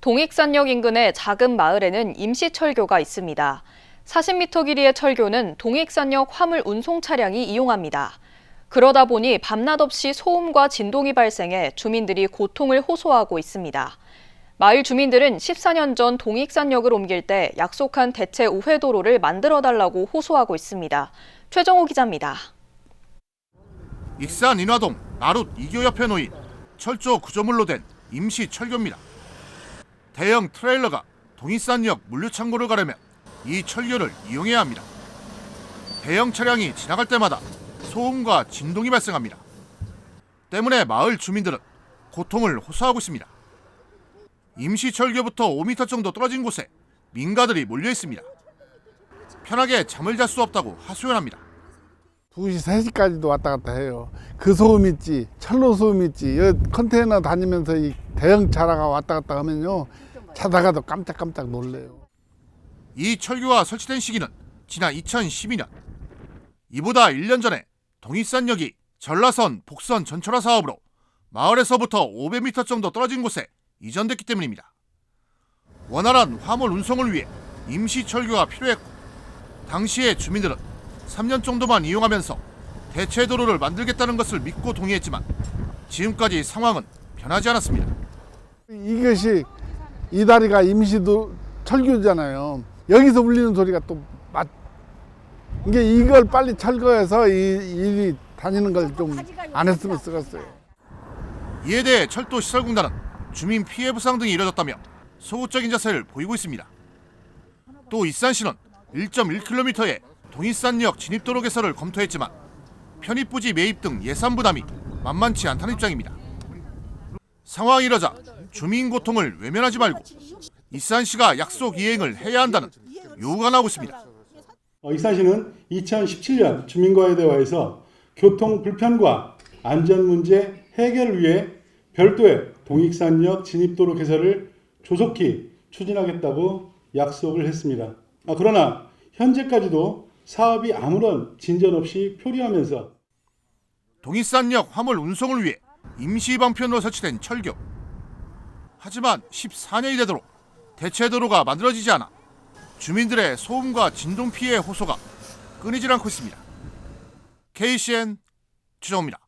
동익산역 인근의 작은 마을에는 임시 철교가 있습니다. 40m 길이의 철교는 동익산역 화물 운송 차량이 이용합니다. 그러다 보니 밤낮 없이 소음과 진동이 발생해 주민들이 고통을 호소하고 있습니다. 마을 주민들은 14년 전 동익산역을 옮길 때 약속한 대체 우회도로를 만들어 달라고 호소하고 있습니다. 최정호 기자입니다. 익산 인화동 나룻 이교 옆에 놓인 철조 구조물로 된 임시 철교입니다. 대형 트레일러가 동일산역 물류창고를 가려면 이 철교를 이용해야 합니다. 대형 차량이 지나갈 때마다 소음과 진동이 발생합니다. 때문에 마을 주민들은 고통을 호소하고 있습니다. 임시 철교부터 5m 정도 떨어진 곳에 민가들이 몰려 있습니다. 편하게 잠을 잘 수 없다고 하소연합니다. 2시, 3시까지도 왔다 갔다 해요. 그 소음 있지, 철로 소음 있지, 여 컨테이너 다니면서 이 대형 차라가 왔다 갔다 하면요. 자다가도 깜짝깜짝 놀래요. 이 철교가 설치된 시기는 지난 2012년. 이보다 1년 전에 동일산역이 전라선 복선 전철화 사업으로 마을에서부터 500m 정도 떨어진 곳에 이전됐기 때문입니다. 원활한 화물 운송을 위해 임시 철교가 필요했고 당시의 주민들은 3년 정도만 이용하면서 대체 도로를 만들겠다는 것을 믿고 동의했지만 지금까지 상황은 변하지 않았습니다. 이것이 이 다리가 임시도 철교잖아요. 여기서 울리는 소리가 또 맞. 이게 이걸 빨리 철거해서 이 일이 다니는 걸 좀 안 했으면 쓰겠어요. 이에 대해 철도 시설공단은 주민 피해 보상 등이 이뤄졌다며 소극적인 자세를 보이고 있습니다. 또 이산시는 1.1km의 동일산역 진입도로 개설을 검토했지만 편입부지 매입 등 예산 부담이 만만치 않다는 입장입니다. 상황이 이러자 주민 고통을 외면하지 말고 이산시가 약속 이행을 해야 한다는 요구가 나오고 있습니다. 어, 익산시는 2017년 주민과의 대화에서 교통 불편과 안전 문제 해결을 위해 별도의 동익산역 진입도로 개설을 조속히 추진하겠다고 약속을 했습니다. 아, 그러나 현재까지도 사업이 아무런 진전 없이 표류하면서 동일산역 화물 운송을 위해 임시 방편으로 설치된 철교. 하지만 14년이 되도록 대체 도로가 만들어지지 않아 주민들의 소음과 진동 피해 호소가 끊이질 않고 있습니다. KCN 주정입니다.